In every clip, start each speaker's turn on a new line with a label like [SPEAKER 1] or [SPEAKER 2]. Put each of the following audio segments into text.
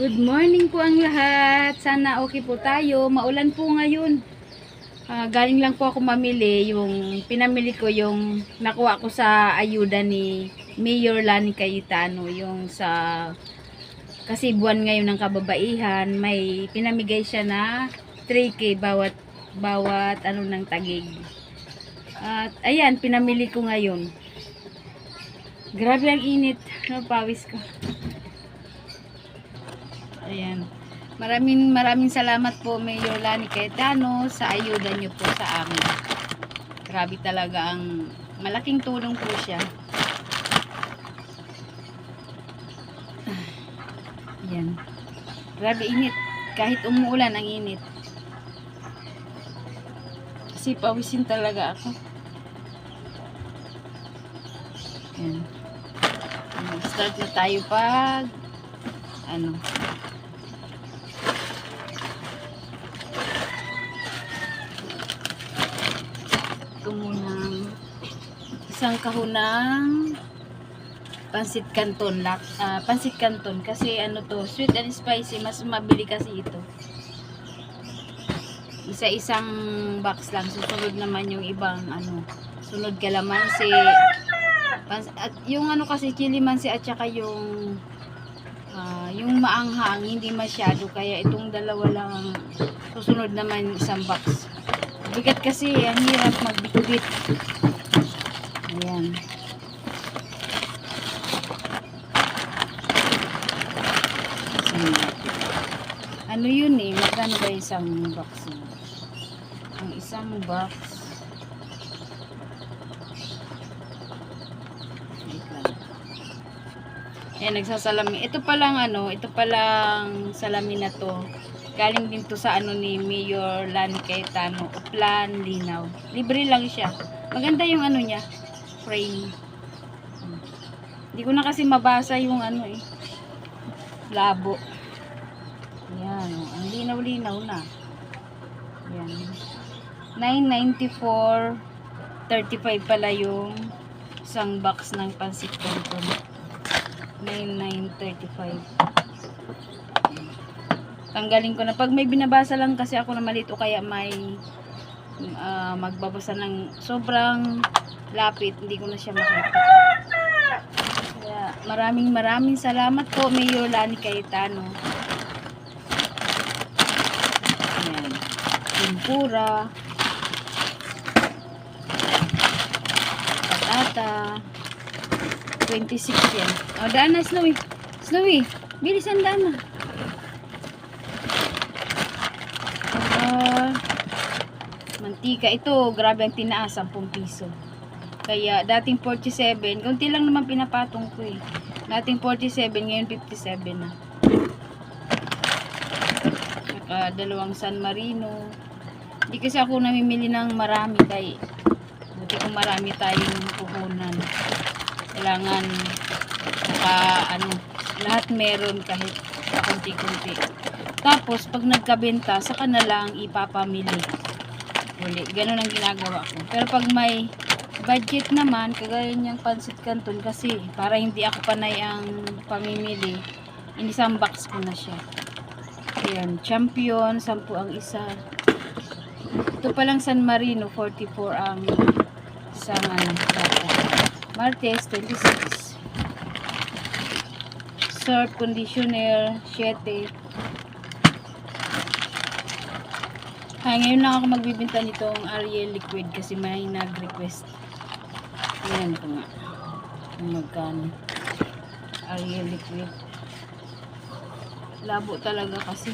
[SPEAKER 1] Good morning po ang lahat. Sana okay po tayo. Maulan po ngayon. Ah, galing lang po ako mamili. Yung pinamili ko yung nakuha ko sa ayuda ni Mayor Lani Cayetano. Yung sa kasi buwan ngayon ng kababaihan. May pinamigay siya na 3K bawat bawat ano ng tagig. At ayan, pinamili ko ngayon. Grabe ang init. Napawis ko. Ayan. Maraming maraming salamat po Mayor Lani Cayetano sa ayuda niyo po sa amin. Grabe talaga ang malaking tulong po siya. Ayan. Grabe init. Kahit umuulan ang init. Kasi pawisin talaga ako. Ayan. Start na tayo pag ano ito munang isang kahunang pansit canton lak, ah, pansit canton. Kasi ano to sweet and spicy mas mabili kasi ito. Isa-isang box lang susunod naman yung ibang ano sunod kalamansi. Pans- at yung ano kasi chilimansi at saka yung ah, yung maanghang hindi masyado. Kaya itong dalawa lang ang susunod naman isang box bigat kasi ang hirap magbitbit ayan ano yun eh magkano ba isang box yun? ang isang box wait Ayan, nagsasalamin. Ito palang ano, ito palang salamin na to. Galing din to sa ano ni Mayor Lani Cayetano. Plan Linaw. Libre lang siya. Maganda yung ano niya. Frame. Hindi ko na kasi mabasa yung ano eh. Labo. Ayan. oh. Ang linaw-linaw na. Ayan. 994 35 pala yung isang box ng pansit canton. 9935 tanggalin ko na pag may binabasa lang kasi ako na maliit o kaya may ah, magbabasa ng sobrang lapit hindi ko na siya makita kaya maraming maraming salamat po Mayor Lani Cayetano ayan tempura patata 26 yan. O, daan na, Snowy. Snowy, bilisan daan na. Mantika. Ito, grabe ang tinaas, 10 piso. Kaya, dating 47, konti lang naman pinapatong ko eh. Dating 47, ngayon 57 na. Saka, dalawang San Marino. Hindi kasi ako namimili ng marami kay buti kung marami tayong puhunan kailangan naka ano lahat meron kahit kakunti-kunti tapos pag nagkabenta saka na lang ipapamili uli ganun ang ginagawa ko pero pag may budget naman kagaya niyang pansit canton kasi para hindi ako panay ang pamimili inisang box ko na siya ayan champion 10 ang isa ito palang San Marino 44 ang isang ano. Martes, 26. Surf conditioner, 7. Ay, ngayon lang ako magbibenta nitong Ariel Liquid kasi may nag-request. Ayan ko nga. Magkano. Ariel Liquid. Labo talaga kasi.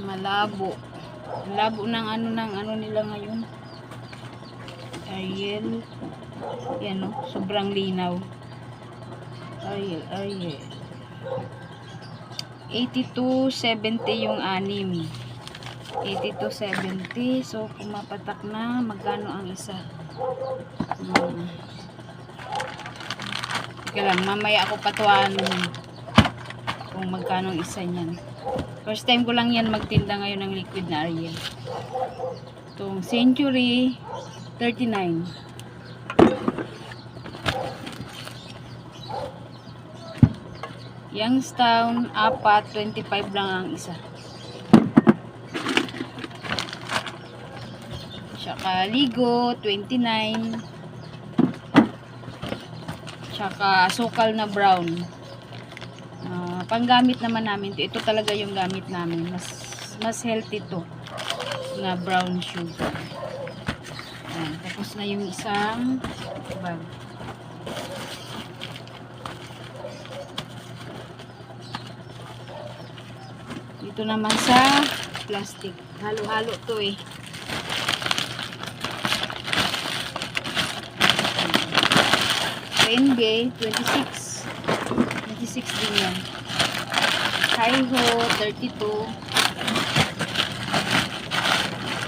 [SPEAKER 1] Malabo. Labo ng ano ng ano nila ngayon. Ariel. Yan o, sobrang linaw. Ariel, Ariel. 82.70 yung anim. 82.70. So, pumapatak na. Magkano ang isa? Hmm. Teka mamaya ako patuan kung magkano ang isa niyan. First time ko lang yan magtinda ngayon ng liquid na Ariel. Itong Century 39. Youngstown, apat, 25 lang ang isa. Tsaka Ligo, 29. Tsaka sukal na brown. Ah, panggamit naman namin to. Ito talaga yung gamit namin. Mas mas healthy to na brown sugar. Ayan, tapos na yung isang bag. Dito naman sa plastic. Halo-halo to eh. Renge, 26. 26 din yan. Hi-ho, 32.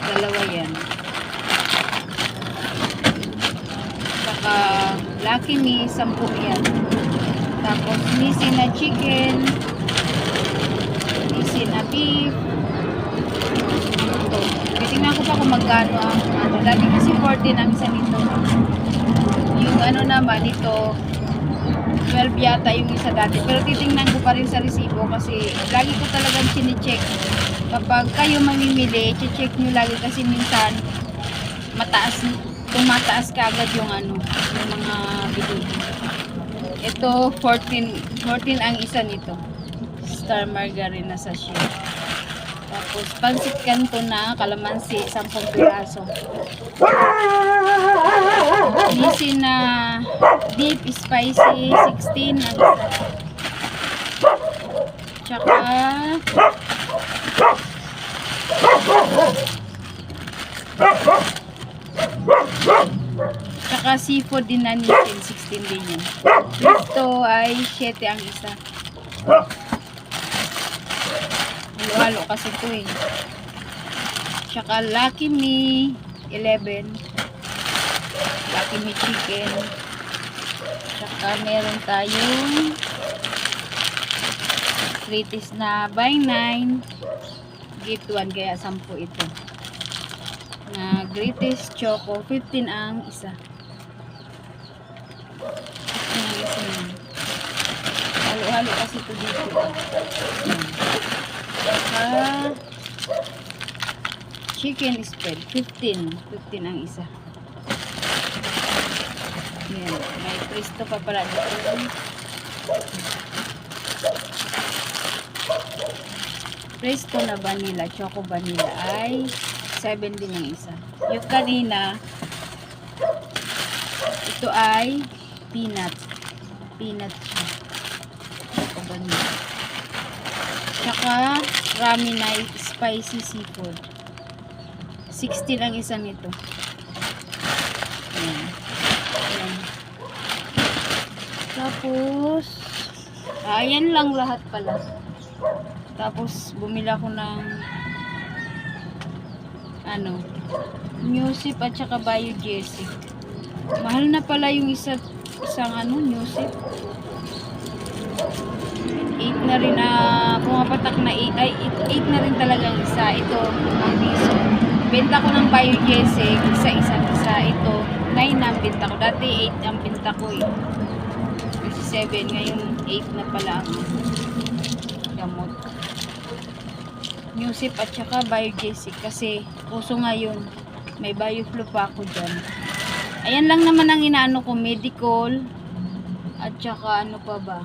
[SPEAKER 1] Dalawa yan. Saka Lucky Me, 10 yan. Tapos Nisi na chicken. Nisi na beef. Titingnan ko pa kung magkano ang ano. Dati kasi 14 ang isa nito. Yung ano naman ito, 12 yata yung isa dati. Pero titingnan ko pa rin sa resibo kasi lagi ko talagang chine-check. Kapag kayo mamimili, check nyo lagi kasi minsan mataas, tumataas ka agad yung ano, yung mga bili. Ito, 14, 14 ang isa nito. Star margarine na sachet. Tapos, pansit kanto na kalamansi, 10 piraso. Nisin na deep spicy 16 ang isa. Tsaka Tsaka seafood din na nisin 16 din yan. Ito ay 7 ang isa. Halo-halo kasi ito eh. Tsaka Lucky Me 11. Lucky Me chicken. Tsaka meron tayong Kritis na by 9. Gift 1 kaya 10 ito. Na greatest choco 15 ang isa. 15 ang isa yun. Halo-halo kasi ito dito. Tsaka chicken spread 15. 15 ang isa. Yan. May presto pa pala dito. Presto na vanilla, choco vanilla ay 7 din yung isa. Yung kanina, ito ay peanut. Peanut siya. Choco vanilla. Tsaka ramen na spicy seafood. 16 ang isa nito. Ayan. Tapos, ayan lang lahat pala. Tapos, bumili ako ng ano, Newsip at saka Biogesic. Mahal na pala yung isa, isang ano, Newsip. 8 na rin na, pumapatak na 8, ay 8 na rin talagang isa. Ito, ang piso. Benta ko ng Biogesic, isa-isa isa. Ito, 9 na benta ko. Dati 8 ang benta ko eh. Kasi 7, ngayon 8 na pala ang gamot. Newsip at saka Biogesic kasi uso ngayon. May Bioflow pa ako dyan. Ayan lang naman ang inaano ko, medical at saka ano pa ba?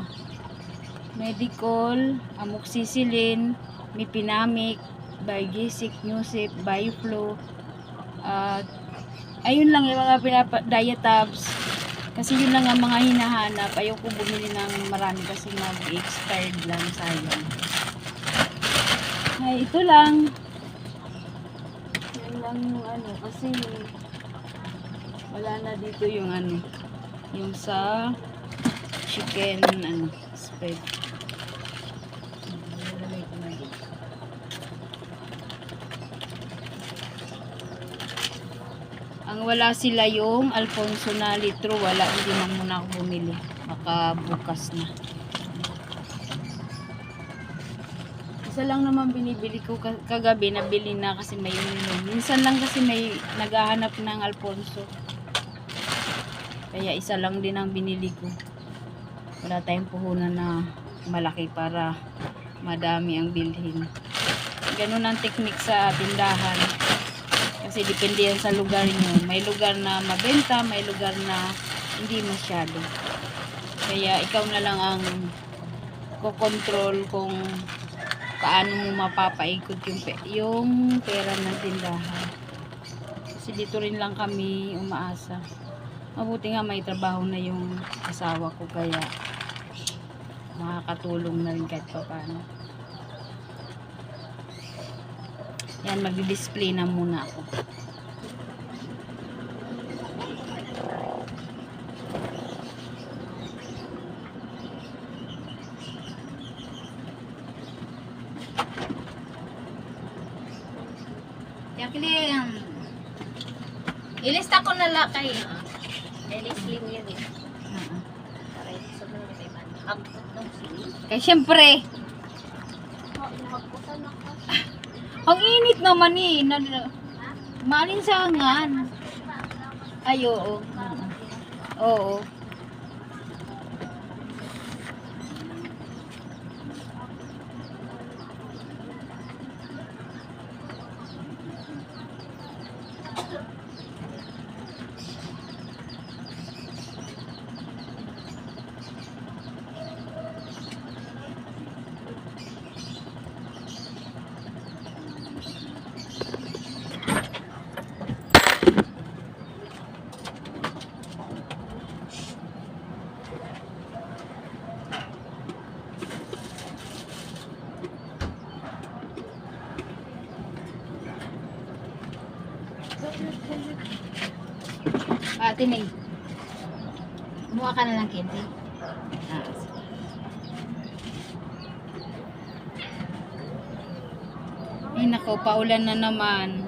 [SPEAKER 1] Medical, amoxicillin, mipinamic, Biogesic, Newsip, Bioflow, at ayun lang yung mga pinapa, diatabs. Kasi yun lang ang mga hinahanap. Ayoko bumili ng marami kasi mag-expired lang sayang. Ay, ito lang. Yan lang yung ano, kasi wala na dito yung ano, yung sa chicken, ano, spread. Lalagay ko na dito. Ang wala sila yung Alfonso na litro, wala, hindi na muna ako bumili. Baka bukas na. Isa lang naman binibili ko ka- kagabi, nabili na kasi may uminom. Minsan lang kasi may naghahanap ng Alfonso. Kaya isa lang din ang binili ko. Wala tayong puhunan na malaki para madami ang bilhin. Ganun ang technique sa tindahan. Kasi depende yan sa lugar nyo. May lugar na mabenta, may lugar na hindi masyado. Kaya ikaw na lang ang kokontrol kung paano mo mapapaikot yung, yung pera ng tindahan. Kasi dito rin lang kami umaasa. Mabuti nga may trabaho na yung asawa ko kaya makakatulong na rin kahit pa paano. Yan, magdi-display na muna ako.
[SPEAKER 2] Jacqueline, ilista ko na lang kayo. Ilislim yun eh. Para ito sa mga may man. Hagpot ng sili.
[SPEAKER 1] Kaya syempre,
[SPEAKER 2] Oh, nahagputan ako.
[SPEAKER 1] Init naman eh. Na, malinsangan. Ay, oo. Oo. Ate Ning.
[SPEAKER 2] Kumuha ka na lang, Kenzie.
[SPEAKER 1] Ah. Ay nako, paulan na naman.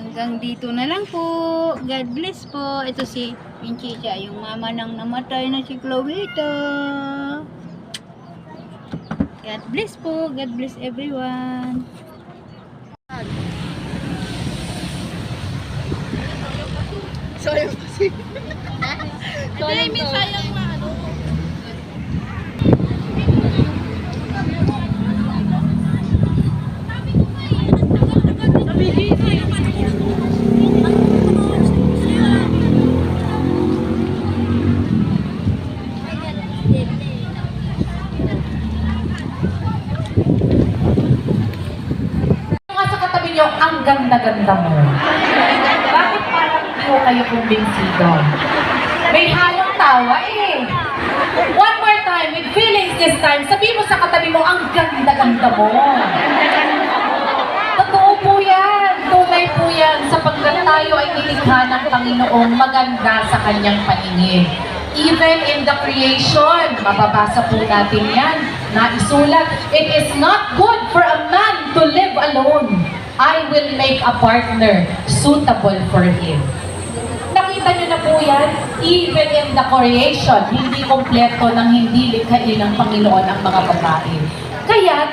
[SPEAKER 1] Hanggang dito na lang po. God bless po. Ito si Pinchicha, yung mama ng namatay na si Chloeta. God bless po. God bless everyone.
[SPEAKER 2] Sorry kasi. Sorry, may sayang na ano.
[SPEAKER 3] nga sa katabi niyo, ang ganda-ganda mo. Bakit parang hindi ko kayo kumbinsido? May halong tawa eh. One more time, with feelings this time, sabi mo sa katabi mo, ang ganda-ganda mo. Totoo po yan. Tunay po yan. Sapagkat tayo ay nilikha ng Panginoong maganda sa kanyang paningin. Even in the creation, mababasa po natin yan, na isulat, It is not good for a man to live alone. I will make a partner suitable for him. Nakita niyo na po yan, even in the creation, hindi kompleto ng hindi likhain ng Panginoon ang mga babae. Kaya,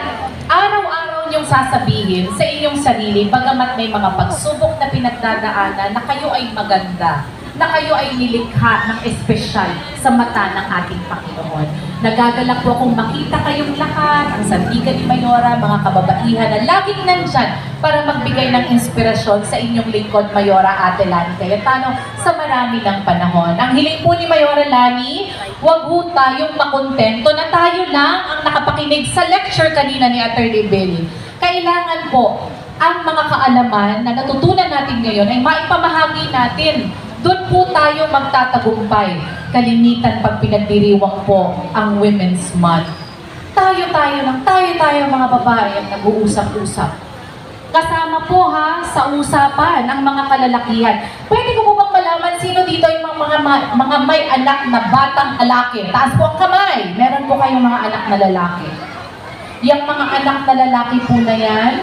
[SPEAKER 3] araw-araw niyong sasabihin sa inyong sarili, bagamat may mga pagsubok na pinagdadaanan, na kayo ay maganda, na kayo ay nilikha ng espesyal sa mata ng ating Panginoon. Nagagalak po akong makita kayong lahat, ang sandigan ni Mayora, mga kababaihan na laging nandyan para magbigay ng inspirasyon sa inyong lingkod, Mayora Ate Lani Cayetano, sa marami ng panahon. Ang hiling po ni Mayora Lani, huwag ho tayong makontento na tayo lang ang nakapakinig sa lecture kanina ni Attorney Billy. Kailangan po ang mga kaalaman na natutunan natin ngayon ay maipamahagi natin doon po tayo magtatagumpay. Kalimitan pag pinagdiriwang po ang Women's Month. Tayo-tayo lang, tayo-tayo mga babae ang nag-uusap-usap. Kasama po ha sa usapan ang mga kalalakihan. Pwede ko po bang malaman sino dito yung mga, mga, mga may anak na batang lalaki? Taas po ang kamay. Meron po kayong mga anak na lalaki. Yung mga anak na lalaki po na yan,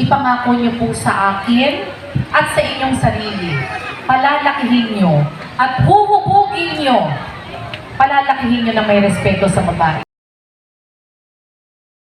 [SPEAKER 3] ipangako niyo po sa akin at sa inyong sarili. Palalakihin niyo at huhubugin niyo. Palalakihin niyo na may respeto sa babae.